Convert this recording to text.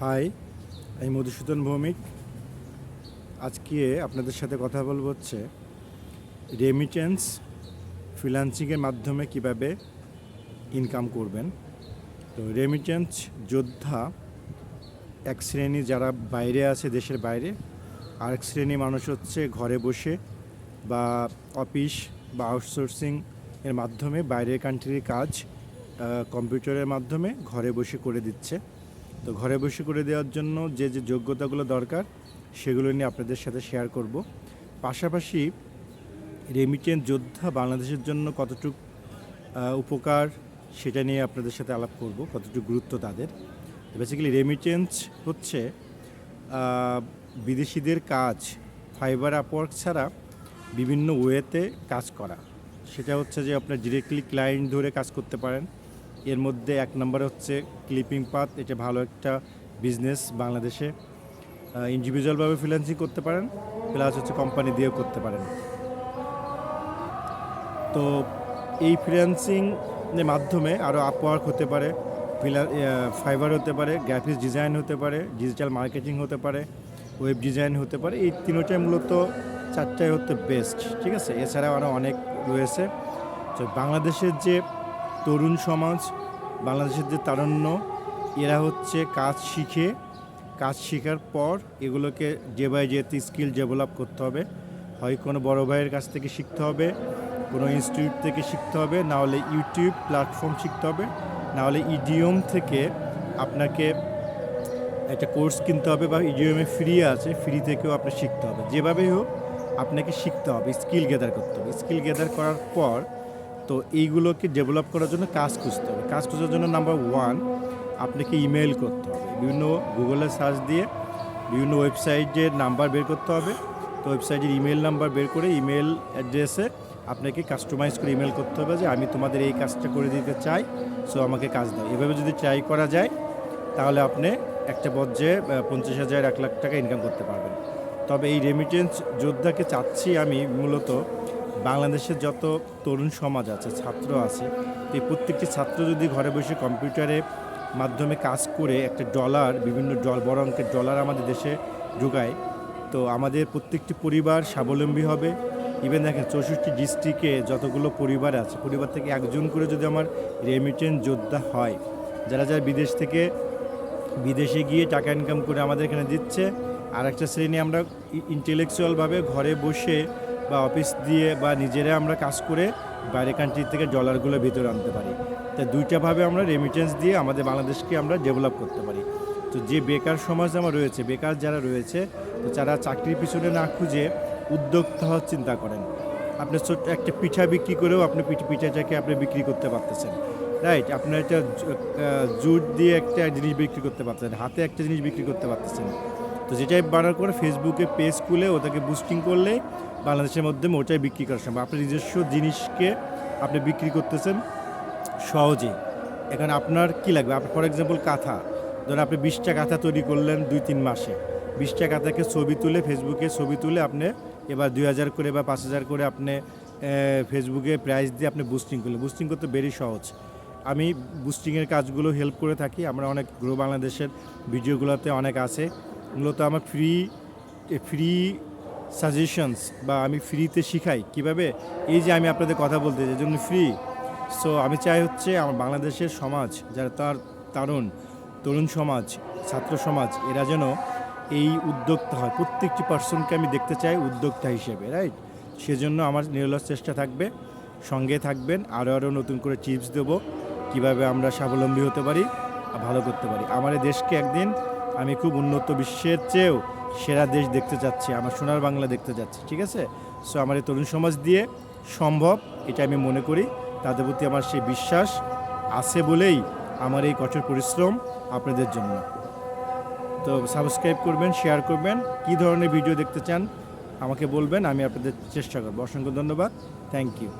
High, আমি মধুসূদন ভৌমিক। আজকে আপনাদের সাথে কথা বলব হচ্ছে রেমিটেন্স ফ্রিল্যান্সিংয়ের মাধ্যমে কীভাবে ইনকাম করবেন। তো রেমিটেন্স যোদ্ধা এক শ্রেণি যারা বাইরে আছে দেশের বাইরে, আরেক শ্রেণি মানুষ হচ্ছে ঘরে বসে বা অফিস বা আউটসোর্সিং এর মাধ্যমে বাইরের কান্ট্রির কাজ কম্পিউটারের মাধ্যমে ঘরে বসে করে দিচ্ছে। তো ঘরে বসে করে দেওয়ার জন্য যে যে যোগ্যতাগুলো দরকার, সেগুলো নিয়ে আপনাদের সাথে শেয়ার করব। পাশাপাশি রেমিটেন্স যোদ্ধা বাংলাদেশের জন্য কতটুকু উপকার সেটা নিয়ে আপনাদের সাথে আলাপ করব, কতটুকু গুরুত্ব তাদের। বেসিক্যালি রেমিটেন্স হচ্ছে বিদেশিদের কাজ ফাইবার আপওয়ার্ক ছাড়া বিভিন্ন ওয়েতে কাজ করা। সেটা হচ্ছে যে, আপনার ডিরেক্টলি ক্লায়েন্ট ধরে কাজ করতে পারেন এর মধ্যে এক নম্বর হচ্ছে ক্লিপিং পাথ, এটা ভালো একটা বিজনেস বাংলাদেশে। ইন্ডিভিজুয়ালভাবে ফ্রিল্যান্সিং করতে পারেন প্লাস হচ্ছে কোম্পানি দিয়েও করতে পারেন। তো এই ফ্রিল্যান্সিং এর মাধ্যমে আরও আপওয়ার্ক হতে পারে ফাইবার হতে পারে গ্রাফিক্স ডিজাইন হতে পারে ডিজিটাল মার্কেটিং হতে পারে ওয়েব ডিজাইন হতে পারে। এই তিনোটাই মূলত চারটাই হচ্ছে বেস্ট ঠিক আছে? এছাড়াও আরও অনেক রয়েছে। তো বাংলাদেশের যে তরুণ সমাজ, বাংলাদেশের যে তারুণ্য, এরা হচ্ছে কাজ শিখে, কাজ শেখার পর এগুলোকে ডে বাই ডেতে স্কিল ডেভেলপ করতে হবে। হয় কোনো বড় ভাইয়ের কাছ থেকে শিখতে হবে, কোনো ইনস্টিটিউট থেকে শিখতে হবে, না হলে ইউটিউব প্ল্যাটফর্ম শিখতে হবে, না হলে ইডিওম থেকে আপনাকে একটা কোর্স কিনতে হবে বা ইডিওমে ফ্রি আছে ফ্রি থেকেও আপনার শিখতে হবে। যেভাবেই হোক, আপনাকে শিখতে হবে স্কিল গ্যাদার করতে হবে। স্কিল গ্যাদার করার পর তো এইগুলোকে ডেভেলপ করার জন্য কাজ খুঁজতে হবে। কাজ খোঁজার জন্য নাম্বার ওয়ান আপনাকে ইমেল করতে হবে। বিভিন্ন গুগলে সার্চ দিয়ে বিভিন্ন ওয়েবসাইটের নাম্বার বের করতে হবে। তো ওয়েবসাইটের ইমেল নাম্বার বের করে ইমেল অ্যাড্রেসে আপনাকে কাস্টমাইজ করে ইমেল করতে হবে যে আমি তোমাদের এই কাজটা করে দিতে চাই সো আমাকে কাজ দাও। এভাবে যদি ট্রাই করা যায়, তাহলে আপনি একটা পর্যায়ে পঞ্চাশ হাজার, এক লাখ টাকা ইনকাম করতে পারবেন। তবে এই রেমিটেন্স যোদ্ধাকে চাচ্ছি আমি মূলত বাংলাদেশের যত তরুণ সমাজ আছে, ছাত্র আছে, এই প্রত্যেকটি ছাত্র যদি ঘরে বসে কম্পিউটারে মাধ্যমে কাজ করে একটা ডলার, বিভিন্ন ডল, বড় অঙ্কের ডলার আমাদের দেশে ঢুকায় তো আমাদের প্রত্যেকটি পরিবার স্বাবলম্বী হবে। ইভেন দেখেন চৌষট্টি ডিস্ট্রিক্টে যতগুলো পরিবার আছে, পরিবার থেকে একজন করে যদি আমার রেমিটেন্স যোদ্ধা হয়, যারা যারা বিদেশ থেকে বিদেশে গিয়ে টাকা ইনকাম করে আমাদের এখানে দিচ্ছে আর একটা শ্রেণি আমরা ইন্টেলেকচুয়ালভাবে ঘরে বসে বা অফিস দিয়ে বা নিজেরা আমরা কাজ করে বাইরে কান্ট্রি থেকে ডলারগুলো ভিতরে আনতে পারি। তাই দুইটাভাবে আমরা রেমিটেন্স দিয়ে আমাদের বাংলাদেশকে আমরা ডেভেলপ করতে পারি। তো যে বেকার সমাজ আমার রয়েছে, বেকার যারা রয়েছে, তো যারা চাকরির পিছনে না খুঁজে উদ্যোক্তা হওয়ার চিন্তা করেন। আপনি ছোট্ট একটা পিঠা বিক্রি করেও আপনি পিঠা, পিঠাটাকে আপনি বিক্রি করতে পারতেছেন। রাইট আপনার একটা জুট দিয়ে একটা জিনিস বিক্রি করতে পারতেছেন, হাতে একটা জিনিস বিক্রি করতে পারতেছেন। তো যেটাই বানার করে ফেসবুকে পেজ খুলে ওটাকে বুস্টিং করলে বাংলাদেশের মধ্যে ওটাই বিক্রি করা সম্ভব আপনার নিজস্ব জিনিসকে আপনি বিক্রি করতেছেন সহজে। এখন আপনার কি লাগবে? আপনার ফর এক্সাম্পল কাঁথা। ধরুন আপনি বিশটা কাঁথা তৈরি করলেন দুই তিন মাসে। বিশটা কাঁথাকে ছবি তুলে ফেসবুকে ছবি তুলে আপনি এবার দুই হাজার করে বা পাঁচ হাজার করে আপনি ফেসবুকে প্রাইস দিয়ে আপনি বুস্টিং করলেন। বুস্টিং করতে বেরি সহজ। আমি বুস্টিংয়ের কাজগুলো হেল্প করে থাকি। আমরা অনেক গ্রো বাংলাদেশের ভিডিওগুলোতে অনেক আছে। মূলত আমার ফ্রি ফ্রি সাজেশনস বা আমি ফ্রিতে শিখাই। কীভাবে? এই যে আমি আপনাদের কথা বলতে এই জন্য ফ্রি সো আমি চাই হচ্ছে আমার বাংলাদেশের সমাজ, যারা তার তারুণ, তরুণ সমাজ, ছাত্র সমাজ, এরা যেন এই উদ্যোক্তা হয়। প্রত্যেকটি পার্সনকে আমি দেখতে চাই উদ্যোক্তা হিসেবে রাইট সেজন্য আমার নিরলস চেষ্টা থাকবে, সঙ্গে থাকবেন আরও আরও নতুন করে টিপস দেবো, কীভাবে আমরা স্বাবলম্বী হতে পারি ভালো করতে পারি। আমার দেশকে একদিন আমি খুব উন্নত বিশ্বের চেয়েও সেরা দেশ দেখতে চাচ্ছি, আমার সোনার বাংলা দেখতে যাচ্ছি ঠিক আছে? সো আমার এই তরুণ সমাজ দিয়ে সম্ভব, এটা আমি মনে করি, তাদের প্রতি আমার সেই বিশ্বাস আছে বলেই আমার এই কঠোর পরিশ্রম আপনাদের জন্য। তো সাবস্ক্রাইব করবেন শেয়ার করবেন, কী ধরনের ভিডিও দেখতে চান আমাকে বলবেন, আমি আপনাদের চেষ্টা করব। অসংখ্য ধন্যবাদ থ্যাংক ইউ